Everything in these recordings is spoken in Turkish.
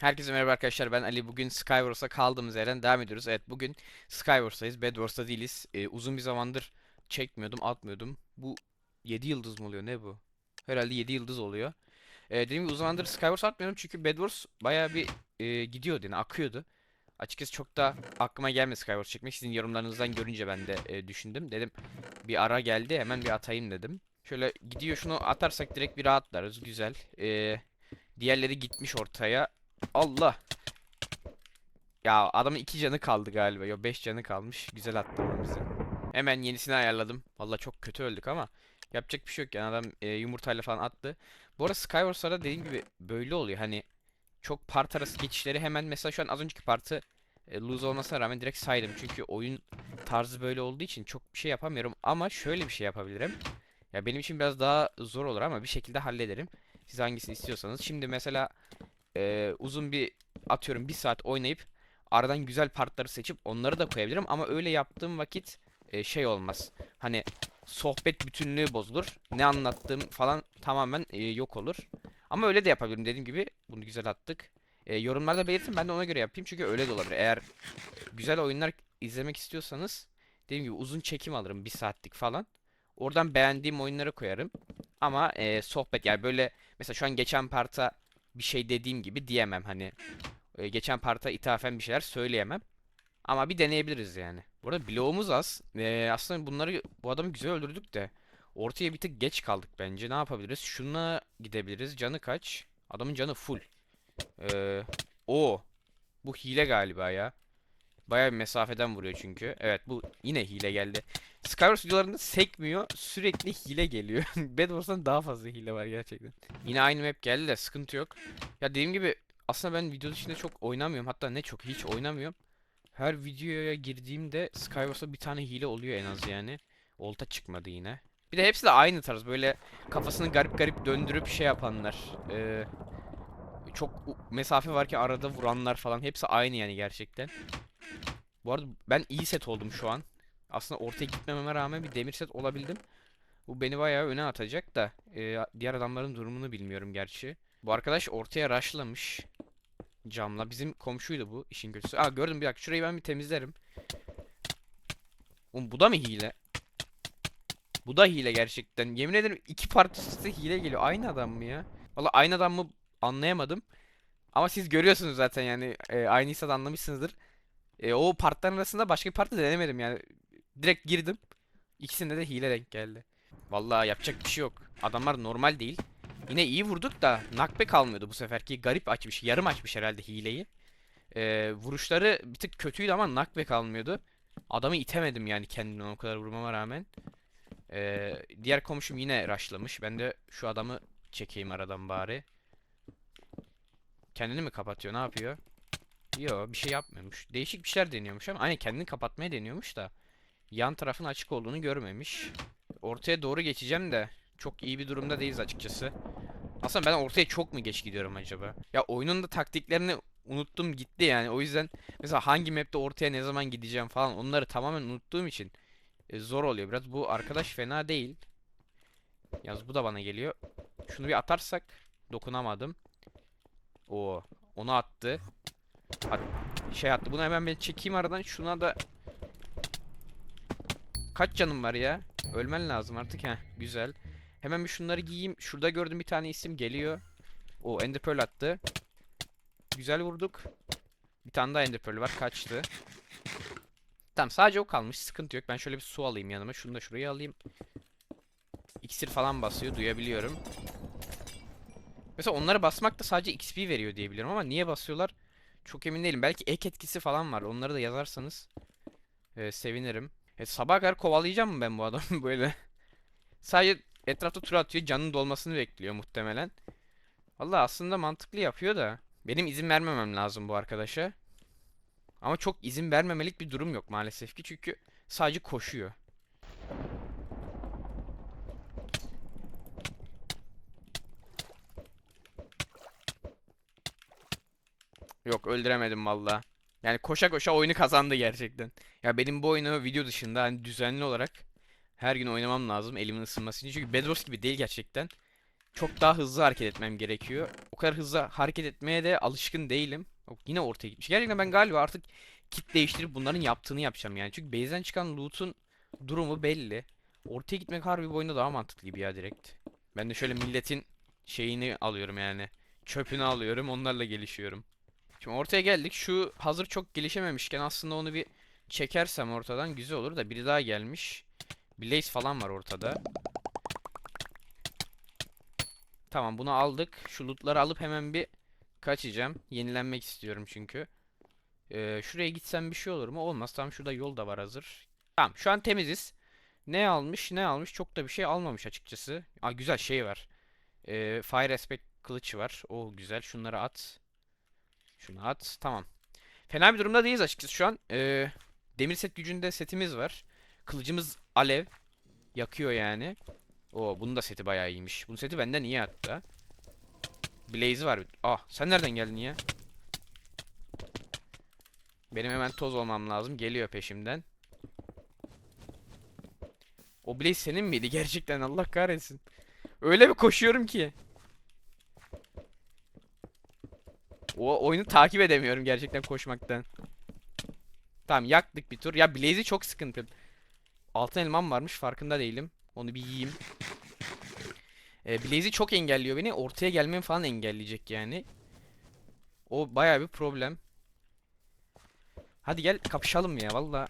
Herkese merhaba arkadaşlar ben Ali bugün Skywars'a kaldığımız yerden devam ediyoruz. Evet bugün Skywars'tayız Bedwars'ta değiliz. Ee, uzun bir zamandır çekmiyordum atmıyordum. Bu 7 yıldız mı oluyor ne bu? Herhalde 7 yıldız oluyor. Ee, dediğim gibi uzun zamandır Skywars atmıyorum çünkü Bedwars baya bir e, gidiyordu yani akıyordu. Açıkçası çok da aklıma gelmedi Skywars çekmek. Sizin yorumlarınızdan görünce ben de e, düşündüm. Dedim bir ara geldi hemen bir atayım dedim. Şöyle gidiyor şunu atarsak direkt bir rahatlarız güzel. Ee, diğerleri gitmiş ortaya. Allah. Ya adamın iki canı kaldı galiba. Yo beş canı kalmış. Güzel attı bize. Hemen yenisini ayarladım. Valla çok kötü öldük ama yapacak bir şey yok yani adam e, yumurtayla falan attı. Bu arada Skywars'larda dediğim gibi böyle oluyor. Hani çok part arası geçişleri hemen mesela şu an az önceki partı e, lose olmasına rağmen direkt saydım. Çünkü oyun tarzı böyle olduğu için çok bir şey yapamıyorum ama şöyle bir şey yapabilirim. Ya benim için biraz daha zor olur ama bir şekilde hallederim. Siz hangisini istiyorsanız. Şimdi mesela e, uzun bir atıyorum bir saat oynayıp aradan güzel partları seçip onları da koyabilirim ama öyle yaptığım vakit e, şey olmaz. Hani sohbet bütünlüğü bozulur. Ne anlattığım falan tamamen e, yok olur. Ama öyle de yapabilirim dediğim gibi. Bunu güzel attık. E, yorumlarda belirtin ben de ona göre yapayım çünkü öyle de olabilir. Eğer güzel oyunlar izlemek istiyorsanız dediğim gibi uzun çekim alırım bir saatlik falan. Oradan beğendiğim oyunları koyarım. Ama e, sohbet yani böyle mesela şu an geçen parta bir şey dediğim gibi diyemem hani. E, geçen parta ithafen bir şeyler söyleyemem. Ama bir deneyebiliriz yani. Bu arada bloğumuz az. E, aslında bunları bu adamı güzel öldürdük de ortaya bir tık geç kaldık bence. Ne yapabiliriz? Şuna gidebiliriz. Canı kaç? Adamın canı full. E, o. Bu hile galiba ya. Bayağı bir mesafeden vuruyor çünkü. Evet bu yine hile geldi. Skywars videolarında sekmiyor. Sürekli hile geliyor. Bedwars'tan daha fazla hile var gerçekten. Yine aynı map geldi de sıkıntı yok. Ya dediğim gibi aslında ben video dışında çok oynamıyorum. Hatta ne çok hiç oynamıyorum. Her videoya girdiğimde Skywars'ta bir tane hile oluyor en az yani. Olta çıkmadı yine. Bir de hepsi de aynı tarz böyle kafasını garip garip döndürüp şey yapanlar. Ee, çok mesafe var ki arada vuranlar falan hepsi aynı yani gerçekten. Bu arada ben iyi set oldum şu an. Aslında ortaya gitmememe rağmen bir demir set olabildim. Bu beni bayağı öne atacak da e, diğer adamların durumunu bilmiyorum gerçi. Bu arkadaş ortaya rushlamış camla. Bizim komşuydu bu işin kötüsü. Aa gördüm bir dakika şurayı ben bir temizlerim. Oğlum bu da mı hile? Bu da hile gerçekten. Yemin ederim iki parti üst üste hile geliyor. Aynı adam mı ya? Valla aynı adam mı anlayamadım. Ama siz görüyorsunuz zaten yani e, aynıysa da anlamışsınızdır. E, o partların arasında başka bir parti denemedim yani. Direkt girdim. İkisinde de hile denk geldi. Vallahi yapacak bir şey yok. Adamlar normal değil. Yine iyi vurduk da knockback almıyordu bu seferki. Garip açmış. Yarım açmış herhalde hileyi. E, vuruşları bir tık kötüydü ama knockback almıyordu. Adamı itemedim yani kendimden o kadar vurmama rağmen. E, diğer komşum yine rushlamış. Ben de şu adamı çekeyim aradan bari. Kendini mi kapatıyor? Ne yapıyor? Yo bir şey yapmıyormuş. Değişik bir şeyler deniyormuş ama aynen kendini kapatmaya deniyormuş da yan tarafın açık olduğunu görmemiş. Ortaya doğru geçeceğim de çok iyi bir durumda değiliz açıkçası. Aslında ben ortaya çok mu geç gidiyorum acaba? Ya oyunun da taktiklerini unuttum gitti yani. O yüzden mesela hangi map'te ortaya ne zaman gideceğim falan onları tamamen unuttuğum için e, zor oluyor. Biraz bu arkadaş fena değil. Yalnız bu da bana geliyor. Şunu bir atarsak dokunamadım. O onu attı. At, şey attı. Bunu hemen ben çekeyim aradan. Şuna da Kaç canım var ya? Ölmen lazım artık ha. Güzel. Hemen bir şunları giyeyim. Şurada gördüm bir tane isim geliyor. O Ender attı. Güzel vurduk. Bir tane daha Ender var. Kaçtı. Tamam sadece o kalmış. Sıkıntı yok. Ben şöyle bir su alayım yanıma. Şunu da şuraya alayım. İksir falan basıyor. Duyabiliyorum. Mesela onları basmak da sadece XP veriyor diye biliyorum ama niye basıyorlar? Çok emin değilim. Belki ek etkisi falan var. Onları da yazarsanız e, sevinirim. E, sabaha kadar kovalayacağım mı ben bu adamı böyle? Sadece etrafta tur atıyor. Canının dolmasını bekliyor muhtemelen. Vallahi aslında mantıklı yapıyor da. Benim izin vermemem lazım bu arkadaşa. Ama çok izin vermemelik bir durum yok maalesef ki. Çünkü sadece koşuyor. Yok öldüremedim valla. Yani koşa koşa oyunu kazandı gerçekten. Ya benim bu oyunu video dışında hani düzenli olarak her gün oynamam lazım elimin ısınması için. Çünkü Bedwars gibi değil gerçekten. çok daha hızlı hareket etmem gerekiyor. O kadar hızlı hareket etmeye de alışkın değilim. Yine ortaya gitmiş. Gerçekten ben galiba artık kit değiştirip bunların yaptığını yapacağım yani. Çünkü base'den çıkan loot'un durumu belli. Ortaya gitmek harbi bu oyunda daha mantıklı gibi ya direkt. Ben de şöyle milletin şeyini alıyorum yani. Çöpünü alıyorum onlarla gelişiyorum. Şimdi ortaya geldik. Şu hazır çok gelişememişken aslında onu bir çekersem ortadan güzel olur da biri daha gelmiş. Blaze falan var ortada. Tamam bunu aldık. Şu lootları alıp hemen bir kaçacağım. Yenilenmek istiyorum çünkü. Ee, şuraya gitsem bir şey olur mu? Olmaz. Tamam şurada yol da var hazır. Tamam şu an temiziz. Ne almış ne almış çok da bir şey almamış açıkçası. Aa güzel şey var. Ee, Fire Aspect kılıç var. O güzel. Şunları at. Şunu at. Tamam. Fena bir durumda değiliz açıkçası şu an. Ee, demir set gücünde setimiz var. Kılıcımız alev. Yakıyor yani. O bunun da seti bayağı iyiymiş. Bunun seti benden iyi hatta. Blaze var. Ah sen nereden geldin ya? Benim hemen toz olmam lazım. Geliyor peşimden. O Blaze senin miydi? Gerçekten Allah kahretsin. Öyle bir koşuyorum ki. O oyunu takip edemiyorum gerçekten koşmaktan. Tamam yaktık bir tur. Ya Blaze'i çok sıkıntı. Altın elmam varmış farkında değilim. Onu bir yiyeyim. E, Blaze'i çok engelliyor beni. Ortaya gelmemi falan engelleyecek yani. O baya bir problem. Hadi gel kapışalım ya valla.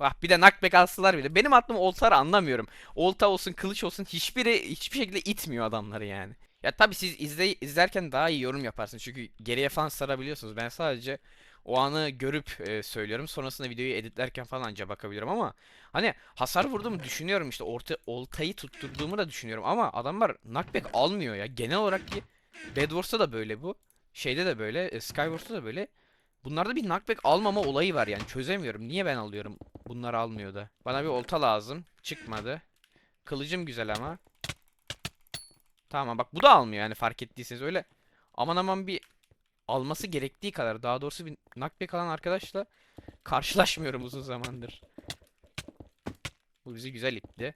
Ah bir de knockback alsalar bile. Benim aklım oltaları anlamıyorum. Olta olsun, kılıç olsun hiçbiri hiçbir şekilde itmiyor adamları yani. Ya tabi siz izle, izlerken daha iyi yorum yaparsınız. Çünkü geriye falan sarabiliyorsunuz. Ben sadece o anı görüp e, söylüyorum. Sonrasında videoyu editlerken falan anca bakabiliyorum ama hani hasar vurduğumu düşünüyorum işte orta oltayı tutturduğumu da düşünüyorum ama adamlar knockback almıyor ya. Genel olarak ki Bed Wars'ta da böyle bu. Şeyde de böyle, e, Skywars'ta da böyle. Bunlarda bir knockback almama olayı var yani çözemiyorum. Niye ben alıyorum? Bunlar almıyor da. Bana bir olta lazım. Çıkmadı. Kılıcım güzel ama. Tamam bak bu da almıyor yani fark ettiyseniz öyle. Aman aman bir alması gerektiği kadar daha doğrusu bir knockback alan arkadaşla karşılaşmıyorum uzun zamandır. Bu bizi güzel itti.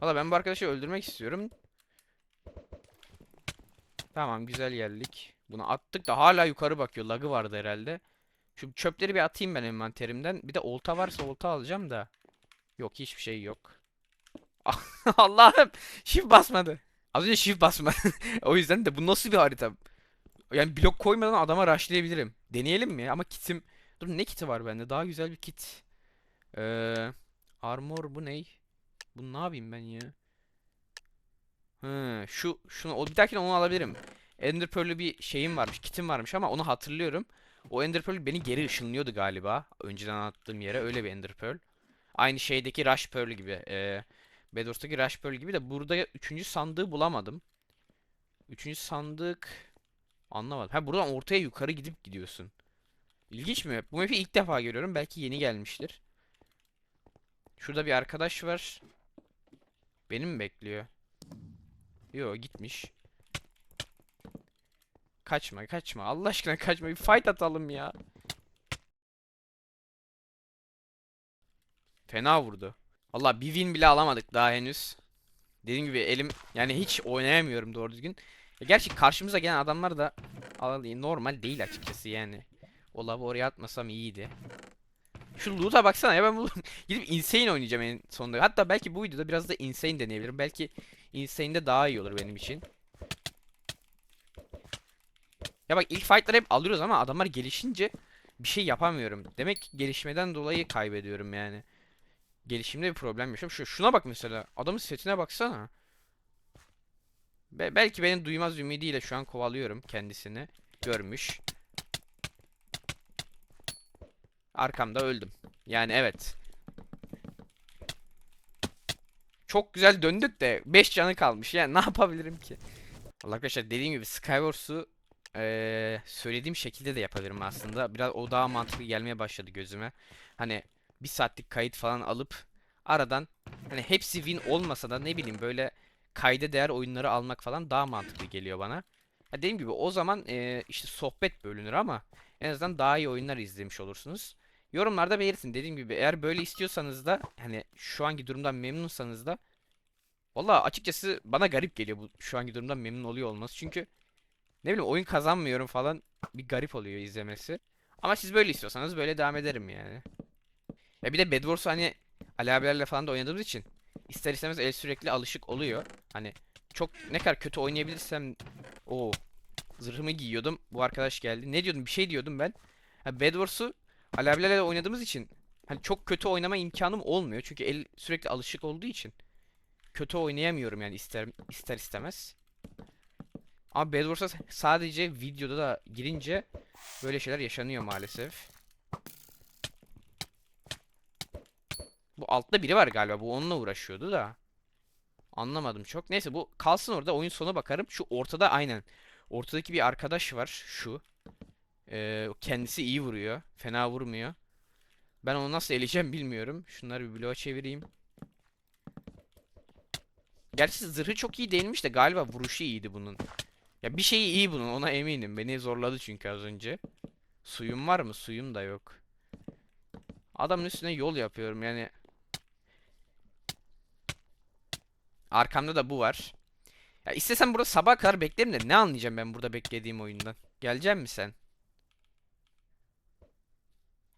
Valla ben bu arkadaşı öldürmek istiyorum. Tamam güzel geldik. Bunu attık da hala yukarı bakıyor. Lagı vardı herhalde. Şu çöpleri bir atayım ben envanterimden. Bir de olta varsa olta alacağım da. Yok hiçbir şey yok. Allah'ım shift basmadı. Az önce shift basmadı. o yüzden de bu nasıl bir harita? Yani blok koymadan adama rushlayabilirim. Deneyelim mi? Ama kitim... Dur ne kiti var bende? Daha güzel bir kit. Ee, armor bu ney? Bunu ne yapayım ben ya? Hı, şu şunu bir dahakine onu alabilirim. Ender Pearl'lü bir şeyim varmış, kitim varmış ama onu hatırlıyorum. O Ender Pearl beni geri ışınlıyordu galiba. Önceden attığım yere öyle bir Ender Pearl. Aynı şeydeki Rush Pearl gibi. E, Bedwars'taki Rush Pearl gibi de burada üçüncü sandığı bulamadım. Üçüncü sandık anlamadım. Ha buradan ortaya yukarı gidip gidiyorsun. İlginç mi? Bu map'i ilk defa görüyorum. Belki yeni gelmiştir. Şurada bir arkadaş var. Beni mi bekliyor? Yo gitmiş. Kaçma kaçma. Allah aşkına kaçma. Bir fight atalım ya. Fena vurdu. Allah bir win bile alamadık daha henüz. Dediğim gibi elim yani hiç oynayamıyorum doğru düzgün. Ya gerçi karşımıza gelen adamlar da al- normal değil açıkçası yani. O lavı oraya atmasam iyiydi. Şu loot'a baksana ya ben bu gidip insane oynayacağım en sonunda. Hatta belki bu videoda biraz da insane deneyebilirim. Belki insane'de daha iyi olur benim için. Ya bak ilk fight'ları hep alıyoruz ama adamlar gelişince bir şey yapamıyorum. Demek ki gelişmeden dolayı kaybediyorum yani. Gelişimde bir problem yaşıyorum. Şu şuna bak mesela. Adamın setine baksana. Be- belki benim duymaz ümidiyle şu an kovalıyorum kendisini. Görmüş. Arkamda öldüm. Yani evet. Çok güzel döndük de 5 canı kalmış. Yani ne yapabilirim ki? Allah arkadaşlar dediğim gibi Skywars'u eee, söylediğim şekilde de yapabilirim aslında. Biraz o daha mantıklı gelmeye başladı gözüme. Hani bir saatlik kayıt falan alıp aradan hani hepsi win olmasa da ne bileyim böyle kayda değer oyunları almak falan daha mantıklı geliyor bana. Ha dediğim gibi o zaman eee, işte sohbet bölünür ama En azından daha iyi oyunlar izlemiş olursunuz. Yorumlarda belirtin. Dediğim gibi eğer böyle istiyorsanız da hani şu anki durumdan memnunsanız da Valla açıkçası bana garip geliyor bu şu anki durumdan memnun oluyor olması. Çünkü ne bileyim oyun kazanmıyorum falan bir garip oluyor izlemesi. Ama siz böyle istiyorsanız böyle devam ederim yani. Ya bir de Bed Wars'u hani Ali abilerle falan da oynadığımız için ister istemez el sürekli alışık oluyor. Hani çok ne kadar kötü oynayabilirsem o zırhımı giyiyordum. Bu arkadaş geldi. Ne diyordum? Bir şey diyordum ben. Ha, Bed Wars'u Ali abilerle oynadığımız için hani çok kötü oynama imkanım olmuyor. Çünkü el sürekli alışık olduğu için kötü oynayamıyorum yani ister ister istemez. Ama Bed Wars'a sadece videoda da girince böyle şeyler yaşanıyor maalesef. Bu altta biri var galiba. Bu onunla uğraşıyordu da. Anlamadım çok. Neyse bu kalsın orada. Oyun sonu bakarım. Şu ortada aynen. Ortadaki bir arkadaş var. Şu. Ee, kendisi iyi vuruyor. Fena vurmuyor. Ben onu nasıl eleyeceğim bilmiyorum. Şunları bir bloğa çevireyim. Gerçi zırhı çok iyi değilmiş de galiba vuruşu iyiydi bunun. Ya bir şeyi iyi bunun ona eminim. Beni zorladı çünkü az önce. Suyum var mı? Suyum da yok. Adamın üstüne yol yapıyorum yani. Arkamda da bu var. Ya istesem burada sabah kadar beklerim de ne anlayacağım ben burada beklediğim oyundan. Gelecek mi sen?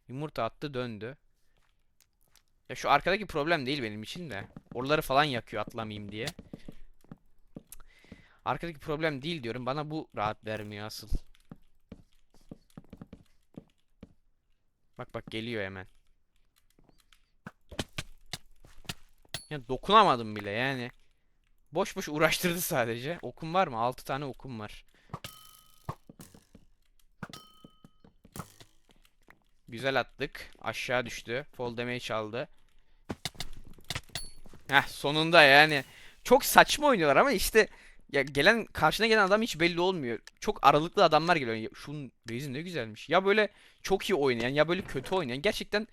Yumurta attı döndü. Ya şu arkadaki problem değil benim için de. Oraları falan yakıyor atlamayayım diye. Arkadaki problem değil diyorum. Bana bu rahat vermiyor asıl. Bak bak geliyor hemen. Ya dokunamadım bile yani. Boş boş uğraştırdı sadece. Okum var mı? 6 tane okum var. Güzel attık. Aşağı düştü. Fall damage aldı. Heh sonunda yani. Çok saçma oynuyorlar ama işte ya gelen karşına gelen adam hiç belli olmuyor. Çok aralıklı adamlar geliyor. Ya Şunun base'i ne güzelmiş. Ya böyle çok iyi oynayan ya böyle kötü oynayan. Gerçekten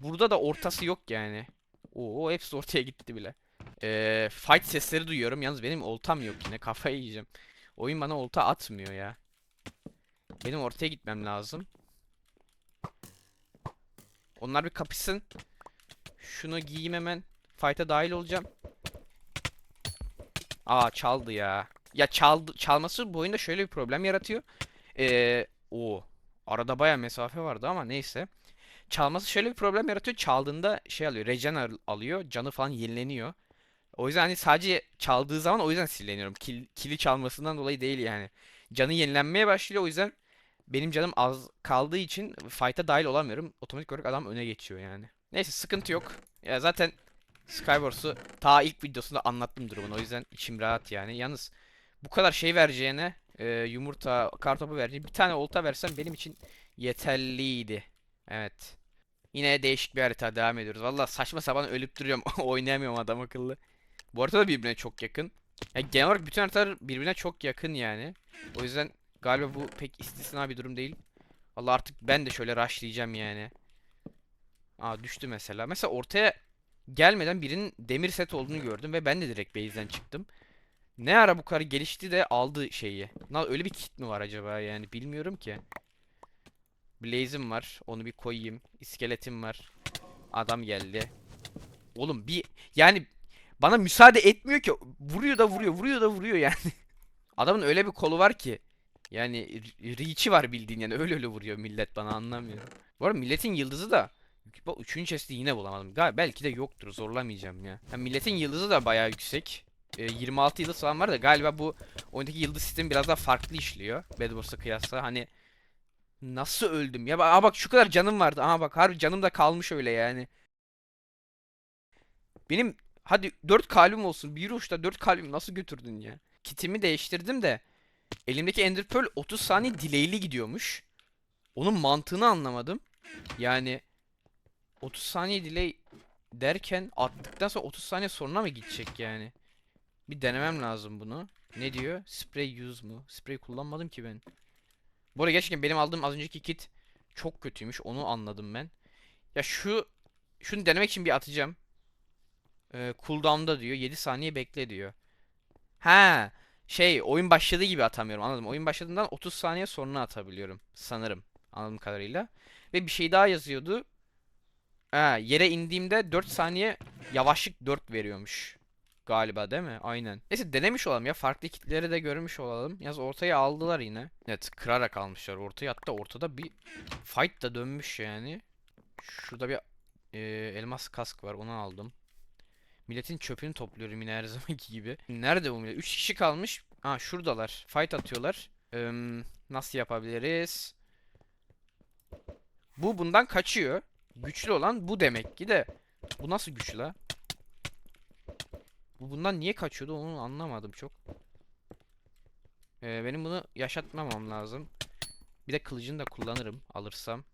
burada da ortası yok yani. Oo hepsi ortaya gitti bile. Ee, fight sesleri duyuyorum. Yalnız benim oltam yok yine. Kafayı yiyeceğim. Oyun bana olta atmıyor ya. Benim ortaya gitmem lazım. Onlar bir kapışsın. Şunu giyeyim hemen. Fight'a dahil olacağım. Aa çaldı ya. Ya çaldı çalması bu oyunda şöyle bir problem yaratıyor. Ee, o arada baya mesafe vardı ama neyse. Çalması şöyle bir problem yaratıyor. Çaldığında şey alıyor. Regen al- alıyor. Canı falan yenileniyor. O yüzden hani sadece çaldığı zaman o yüzden sinirleniyorum. Kill, kill'i çalmasından dolayı değil yani. Canı yenilenmeye başlıyor. O yüzden benim canım az kaldığı için fight'a dahil olamıyorum. Otomatik olarak adam öne geçiyor yani. Neyse sıkıntı yok. Ya zaten Skywars'u ta ilk videosunda anlattım durumunu. O yüzden içim rahat yani. Yalnız bu kadar şey vereceğine e, yumurta, kartopu vereceğine bir tane olta versem benim için yeterliydi. Evet. Yine değişik bir harita devam ediyoruz. Valla saçma sapan ölüp duruyorum. Oynayamıyorum adam akıllı. Bu harita da birbirine çok yakın. Ya genel olarak bütün haritalar birbirine çok yakın yani. O yüzden galiba bu pek istisna bir durum değil. Valla artık ben de şöyle rushlayacağım yani. Aa düştü mesela. Mesela ortaya gelmeden birinin demir set olduğunu gördüm ve ben de direkt base'den çıktım. Ne ara bu kadar gelişti de aldı şeyi. Na öyle bir kit mi var acaba yani bilmiyorum ki. Blaze'im var. Onu bir koyayım. İskeletim var. Adam geldi. Oğlum bir yani bana müsaade etmiyor ki. Vuruyor da vuruyor, vuruyor da vuruyor yani. Adamın öyle bir kolu var ki. Yani re- reach'i var bildiğin yani öyle öyle vuruyor millet bana anlamıyorum. Bu arada milletin yıldızı da Bak üçüncü chest'i yine bulamadım. Gal belki de yoktur zorlamayacağım ya. ya milletin yıldızı da bayağı yüksek. Ee, 26 yıldız falan var da galiba bu oyundaki yıldız sistemi biraz daha farklı işliyor. Bed Wars'a kıyasla hani nasıl öldüm ya? Aa bak şu kadar canım vardı. Aha bak harbi canım da kalmış öyle yani. Benim hadi 4 kalbim olsun. Bir uçta 4 kalbim nasıl götürdün ya? Kitimi değiştirdim de elimdeki Ender Pearl 30 saniye delay'li gidiyormuş. Onun mantığını anlamadım. Yani 30 saniye delay derken attıktan sonra 30 saniye sonra mı gidecek yani? Bir denemem lazım bunu. Ne diyor? Spray use mu? Spray kullanmadım ki ben. Bu arada gerçekten benim aldığım az önceki kit çok kötüymüş. Onu anladım ben. Ya şu şunu denemek için bir atacağım. Ee, cooldown'da diyor. 7 saniye bekle diyor. Ha, şey oyun başladığı gibi atamıyorum. Anladım. Oyun başladığından 30 saniye sonra atabiliyorum sanırım. anladığım kadarıyla. Ve bir şey daha yazıyordu. Ha, yere indiğimde 4 saniye yavaşlık 4 veriyormuş. Galiba değil mi? Aynen. Neyse denemiş olalım ya. Farklı kitleri de görmüş olalım. Yaz ortaya aldılar yine. Evet kırarak almışlar ortaya. Hatta ortada bir fight da dönmüş yani. Şurada bir e, elmas kask var. Onu aldım. Milletin çöpünü topluyorum yine her zamanki gibi. Nerede bu millet? 3 kişi kalmış. Ha şuradalar. Fight atıyorlar. Eee, nasıl yapabiliriz? Bu bundan kaçıyor. Güçlü olan bu demek ki de. Bu nasıl güçlü la? Bu bundan niye kaçıyordu onu anlamadım çok. Ee, benim bunu yaşatmamam lazım. Bir de kılıcını da kullanırım alırsam.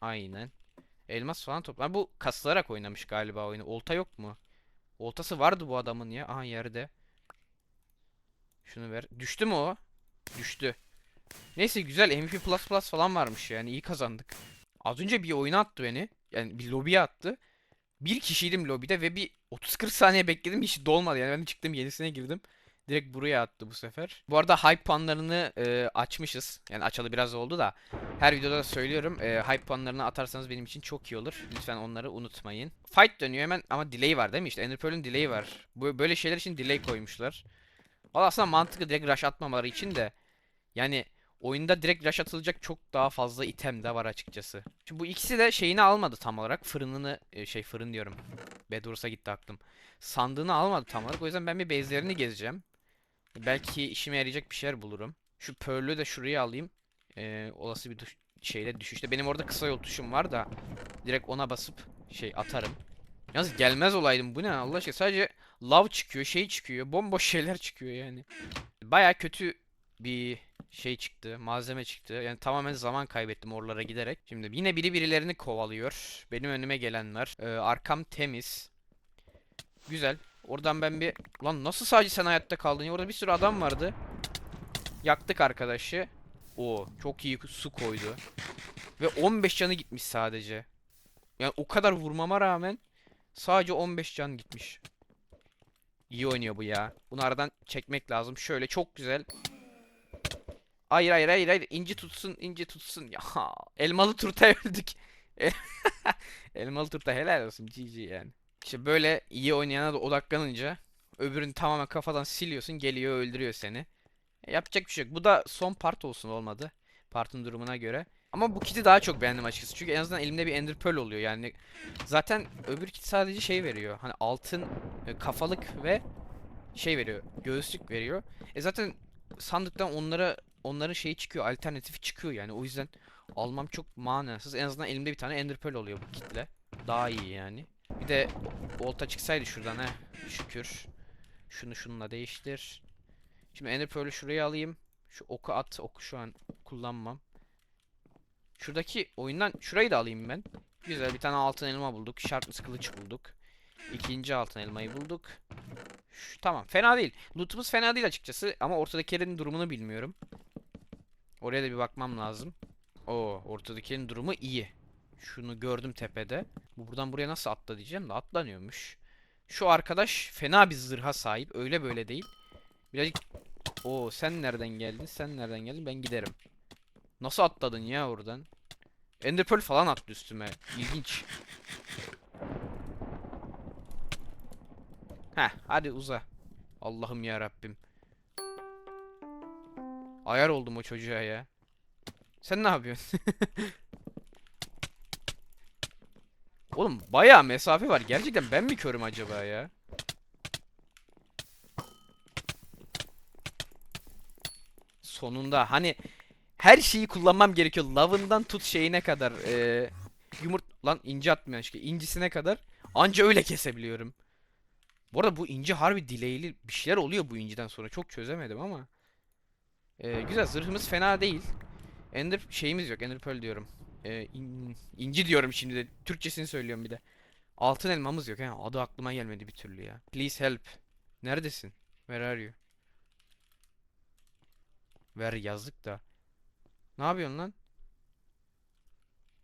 Aynen. Elmas falan toplar. Bu kasılarak oynamış galiba oyunu. Olta yok mu? Oltası vardı bu adamın ya. Aha yerde. Şunu ver. Düştü mü o? Düştü. Neyse güzel plus falan varmış yani iyi kazandık. Az önce bir oyuna attı beni. Yani bir lobiye attı. Bir kişiydim lobide ve bir 30-40 saniye bekledim hiç dolmadı yani ben çıktım yenisine girdim. Direkt buraya attı bu sefer. Bu arada hype puanlarını e, açmışız. Yani açalı biraz oldu da. Her videoda da söylüyorum. E, hype puanlarını atarsanız benim için çok iyi olur. Lütfen onları unutmayın. Fight dönüyor hemen ama delay var değil mi? İşte Ender Pearl'ün delay var. Bu, böyle şeyler için delay koymuşlar. Valla aslında mantıklı direkt rush atmamaları için de. Yani oyunda direkt rush atılacak çok daha fazla item de var açıkçası. Şimdi bu ikisi de şeyini almadı tam olarak. Fırınını e, şey fırın diyorum. Bedwars'a gitti aklım. Sandığını almadı tam olarak. O yüzden ben bir base'lerini gezeceğim. Belki işime yarayacak bir şeyler bulurum. Şu Pearl'ü de şuraya alayım. Ee, olası bir düş şeyde düşüşte. Benim orada kısa yol tuşum var da direkt ona basıp şey atarım. Yalnız gelmez olaydım. Bu ne Allah aşkına? Sadece lav çıkıyor, şey çıkıyor. Bomboş şeyler çıkıyor yani. Baya kötü bir şey çıktı, malzeme çıktı. Yani tamamen zaman kaybettim oralara giderek. Şimdi yine biri birilerini kovalıyor. Benim önüme gelenler. Ee, arkam temiz. Güzel. Oradan ben bir... Lan nasıl sadece sen hayatta kaldın ya? Orada bir sürü adam vardı. Yaktık arkadaşı. O çok iyi su koydu. Ve 15 canı gitmiş sadece. Yani o kadar vurmama rağmen sadece 15 can gitmiş. İyi oynuyor bu ya. Bunu aradan çekmek lazım. Şöyle çok güzel. Hayır hayır hayır hayır. İnci tutsun inci tutsun. Ya elmalı turta öldük. elmalı turta helal olsun GG yani. İşte böyle iyi oynayana da odaklanınca öbürünü tamamen kafadan siliyorsun geliyor öldürüyor seni. E, yapacak bir şey yok. Bu da son part olsun olmadı. Partın durumuna göre. Ama bu kiti daha çok beğendim açıkçası. Çünkü en azından elimde bir Ender Pearl oluyor. Yani zaten öbür kit sadece şey veriyor. Hani altın e, kafalık ve şey veriyor. Göğüslük veriyor. E zaten sandıktan onlara onların şeyi çıkıyor. Alternatifi çıkıyor yani. O yüzden almam çok manasız. En azından elimde bir tane Ender Pearl oluyor bu kitle. Daha iyi yani. Bir de volta çıksaydı şuradan he. Şükür. Şunu şununla değiştir. Şimdi Ender Pearl'ü şuraya alayım. Şu oku at. Oku şu an kullanmam. Şuradaki oyundan şurayı da alayım ben. Güzel bir tane altın elma bulduk. Sharpness kılıç bulduk. İkinci altın elmayı bulduk. Şu, tamam fena değil. Lootumuz fena değil açıkçası. Ama ortadakilerin durumunu bilmiyorum. Oraya da bir bakmam lazım. Oo ortadakilerin durumu iyi. Şunu gördüm tepede. Bu buradan buraya nasıl atla diyeceğim de atlanıyormuş. Şu arkadaş fena bir zırha sahip. Öyle böyle değil. Birazcık... Oo sen nereden geldin? Sen nereden geldin? Ben giderim. Nasıl atladın ya oradan? Ender falan attı üstüme. İlginç. Heh hadi uza. Allah'ım ya Rabbim. Ayar oldum o çocuğa ya. Sen ne yapıyorsun? Oğlum bayağı mesafe var. Gerçekten ben mi körüm acaba ya? Sonunda hani her şeyi kullanmam gerekiyor. Lavından tut şeyine kadar. Ee, yumurt lan inci atmıyor işte. İncisine kadar. Anca öyle kesebiliyorum. Bu arada bu inci harbi delay'li bir şeyler oluyor bu inciden sonra. Çok çözemedim ama. Ee, güzel zırhımız fena değil. Ender şeyimiz yok. Ender Pearl diyorum. Ee, in- inci diyorum şimdi de. Türkçesini söylüyorum bir de. Altın elmamız yok. He. Adı aklıma gelmedi bir türlü ya. Please help. Neredesin? Where are you? Ver yazdık da. Ne yapıyorsun lan?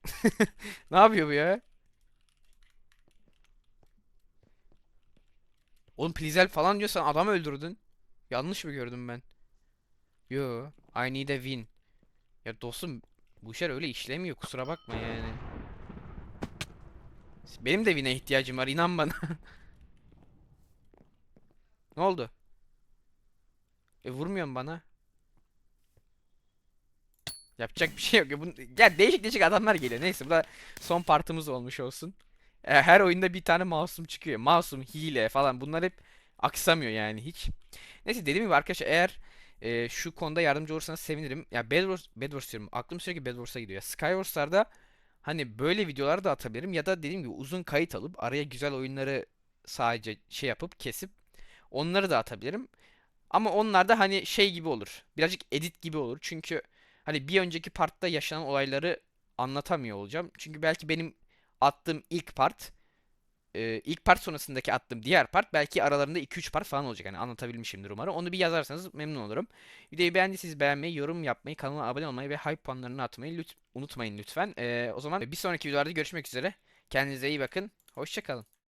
Ne yapıyor bu ya? Oğlum please help falan diyorsan adam öldürdün. Yanlış mı gördüm ben? Yo, I need a win. Ya dostum Bu işler öyle işlemiyor kusura bakma yani. Benim de Win'e ihtiyacım var inan bana. Ne oldu? E vurmuyorsun bana. Yapacak bir şey yok. Ya, bu, ya değişik değişik adamlar geliyor. Neyse bu da son partımız olmuş olsun. E, her oyunda bir tane masum çıkıyor. Masum, hile falan bunlar hep aksamıyor yani hiç. Neyse dediğim gibi arkadaşlar eğer e, şu konuda yardımcı olursanız sevinirim. Ya Bedwars, Bedwars diyorum. Aklım sürekli Bedwars'a gidiyor. Ya Skywars'larda hani böyle videolar da atabilirim ya da dediğim gibi uzun kayıt alıp araya güzel oyunları sadece şey yapıp kesip onları da atabilirim. Ama onlar da hani şey gibi olur. Birazcık edit gibi olur. Çünkü hani bir önceki partta yaşanan olayları anlatamıyor olacağım. Çünkü belki benim attığım ilk part e, ilk part sonrasındaki attığım diğer part belki aralarında 2-3 part falan olacak. Hani anlatabilmişimdir umarım. Onu bir yazarsanız memnun olurum. Videoyu beğendiyseniz beğenmeyi, yorum yapmayı, kanala abone olmayı ve hype puanlarını atmayı lüt- unutmayın lütfen. E, o zaman bir sonraki videolarda görüşmek üzere. Kendinize iyi bakın. Hoşçakalın.